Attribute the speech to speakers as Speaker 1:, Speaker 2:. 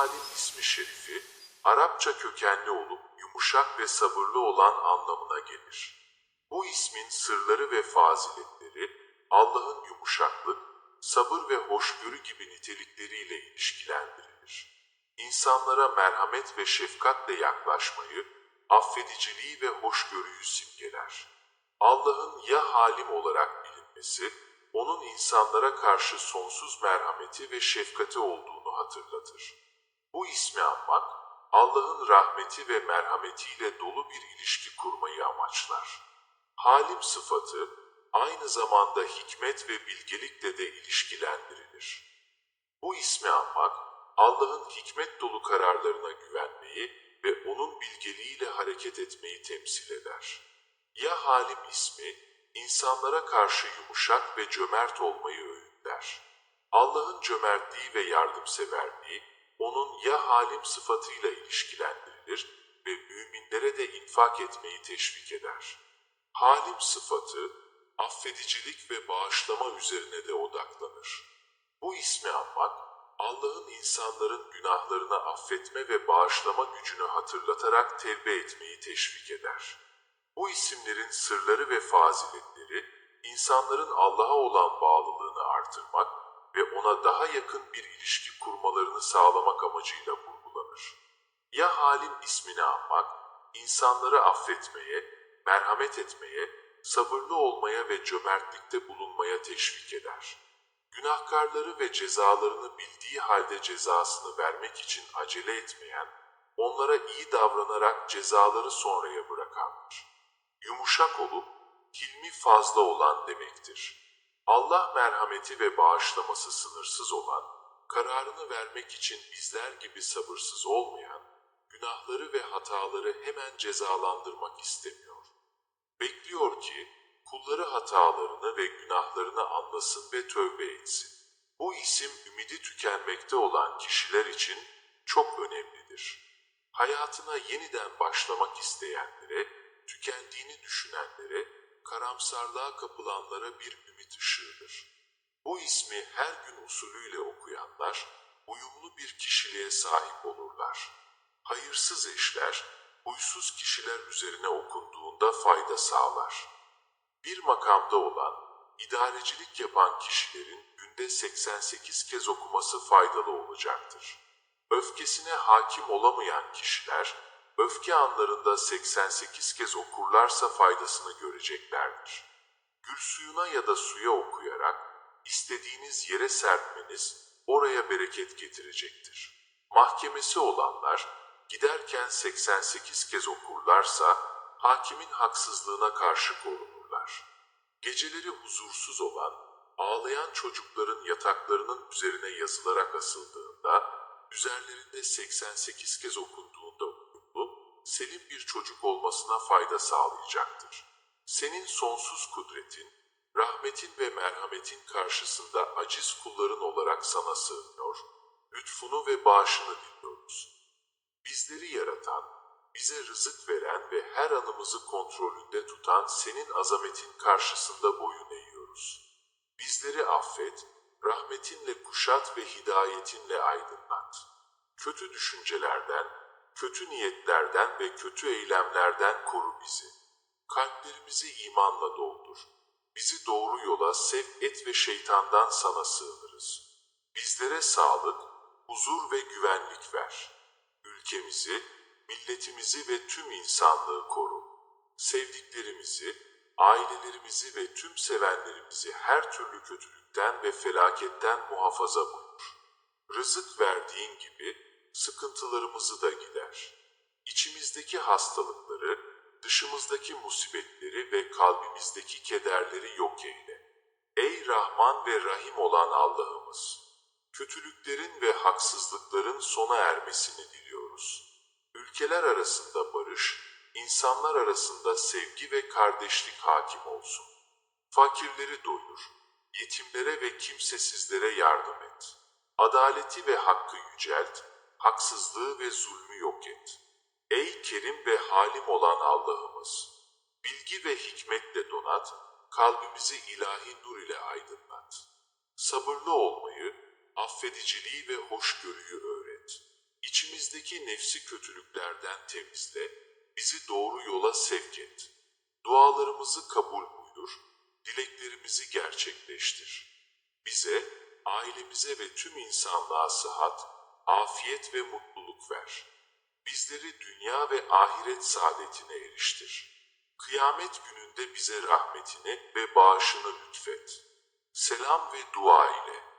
Speaker 1: Halim ismi şerifi, Arapça kökenli olup yumuşak ve sabırlı olan anlamına gelir. Bu ismin sırları ve faziletleri, Allah'ın yumuşaklık, sabır ve hoşgörü gibi nitelikleriyle ilişkilendirilir. İnsanlara merhamet ve şefkatle yaklaşmayı, affediciliği ve hoşgörüyü simgeler. Allah'ın ya halim olarak bilinmesi, onun insanlara karşı sonsuz merhameti ve şefkati olduğunu hatırlatır. Bu ismi anmak, Allah'ın rahmeti ve merhametiyle dolu bir ilişki kurmayı amaçlar. Halim sıfatı, aynı zamanda hikmet ve bilgelikle de ilişkilendirilir. Bu ismi anmak, Allah'ın hikmet dolu kararlarına güvenmeyi ve onun bilgeliğiyle hareket etmeyi temsil eder. Ya Halim ismi, insanlara karşı yumuşak ve cömert olmayı öğütler. Allah'ın cömertliği ve yardımseverliği, onun Ya Halim sıfatıyla ilişkilendirilir ve müminlere de infak etmeyi teşvik eder. Halim sıfatı, affedicilik ve bağışlama üzerine de odaklanır. Bu ismi anmak, Allah'ın insanların günahlarını affetme ve bağışlama gücünü hatırlatarak tevbe etmeyi teşvik eder. Bu isimlerin sırları ve faziletleri, insanların Allah'a olan bağlılığını artırmak ve ona daha yakın bir ilişki kurmalarını sağlamak amacıyla vurgulanır. Ya Halim ismini anmak, insanları affetmeye, merhamet etmeye, sabırlı olmaya ve cömertlikte bulunmaya teşvik eder. Günahkarları ve cezalarını bildiği halde cezasını vermek için acele etmeyen, onlara iyi davranarak cezaları sonraya bırakandır. Yumuşak olup, hilmi fazla olan demektir. Allah merhameti ve bağışlaması sınırsız olan, kararını vermek için bizler gibi sabırsız olmayan, günahları ve hataları hemen cezalandırmak istemiyor. Bekliyor ki kulları hatalarını ve günahlarını anlasın ve tövbe etsin. Bu isim ümidi tükenmekte olan kişiler için çok önemlidir. Hayatına yeniden başlamak isteyenlere, tükendiğini düşünenlere, karamsarlığa kapılanlara bir ümit ışığıdır. Bu ismi her gün usulüyle okuyanlar, uyumlu bir kişiliğe sahip olurlar. Hayırsız eşler, huysuz kişiler üzerine okunduğunda fayda sağlar. Bir makamda olan, idarecilik yapan kişilerin günde 88 kez okuması faydalı olacaktır. Öfkesine hakim olamayan kişiler, öfke anlarında 88 kez okurlarsa faydasını göreceklerdir. Gül suyuna ya da suya okuyarak, istediğiniz yere serpmeniz oraya bereket getirecektir. Mahkemesi olanlar, giderken 88 kez okurlarsa, hakimin haksızlığına karşı korunurlar. Geceleri huzursuz olan, ağlayan çocukların yataklarının üzerine yazılarak asıldığında, üzerlerinde 88 kez okunduğunda selim bir çocuk olmasına fayda sağlayacaktır. Senin sonsuz kudretin, rahmetin ve merhametin karşısında aciz kulların olarak sana sığınıyor, lütfunu ve bağışını diliyoruz. Bizleri yaratan, bize rızık veren ve her anımızı kontrolünde tutan senin azametin karşısında boyun eğiyoruz. Bizleri affet, rahmetinle kuşat ve hidayetinle aydınlat. Kötü düşüncelerden, kötü niyetlerden ve kötü eylemlerden koru bizi. Kalplerimizi imanla doldur. Bizi doğru yola sevk et ve şeytandan sana sığınırız. Bizlere sağlık, huzur ve güvenlik ver. Ülkemizi, milletimizi ve tüm insanlığı koru. Sevdiklerimizi, ailelerimizi ve tüm sevenlerimizi her türlü kötülükten ve felaketten muhafaza buyur. Rızık verdiğin gibi sıkıntılarımızı da gider. İçimizdeki hastalıkları, dışımızdaki musibetleri ve kalbimizdeki kederleri yok eyle. Ey Rahman ve Rahim olan Allah'ımız! Kötülüklerin ve haksızlıkların sona ermesini diliyoruz. Ülkeler arasında barış, insanlar arasında sevgi ve kardeşlik hakim olsun. Fakirleri doyur, yetimlere ve kimsesizlere yardım et. Adaleti ve hakkı yücelt, haksızlığı ve zulmü yok et. Ey kerim ve halim olan Allah'ımız! Bilgi ve hikmetle donat, kalbimizi ilahi nur ile aydınlat. Sabırlı olmayı, affediciliği ve hoşgörüyü öğret. İçimizdeki nefsi kötülüklerden temizle, bizi doğru yola sevk et. Dualarımızı kabul buyur, dileklerimizi gerçekleştir. Bize, ailemize ve tüm insanlığa sıhhat, afiyet ve mutluluk ver. Bizleri dünya ve ahiret saadetine eriştir. Kıyamet gününde bize rahmetini ve bağışını lütfet. Selam ve dua ile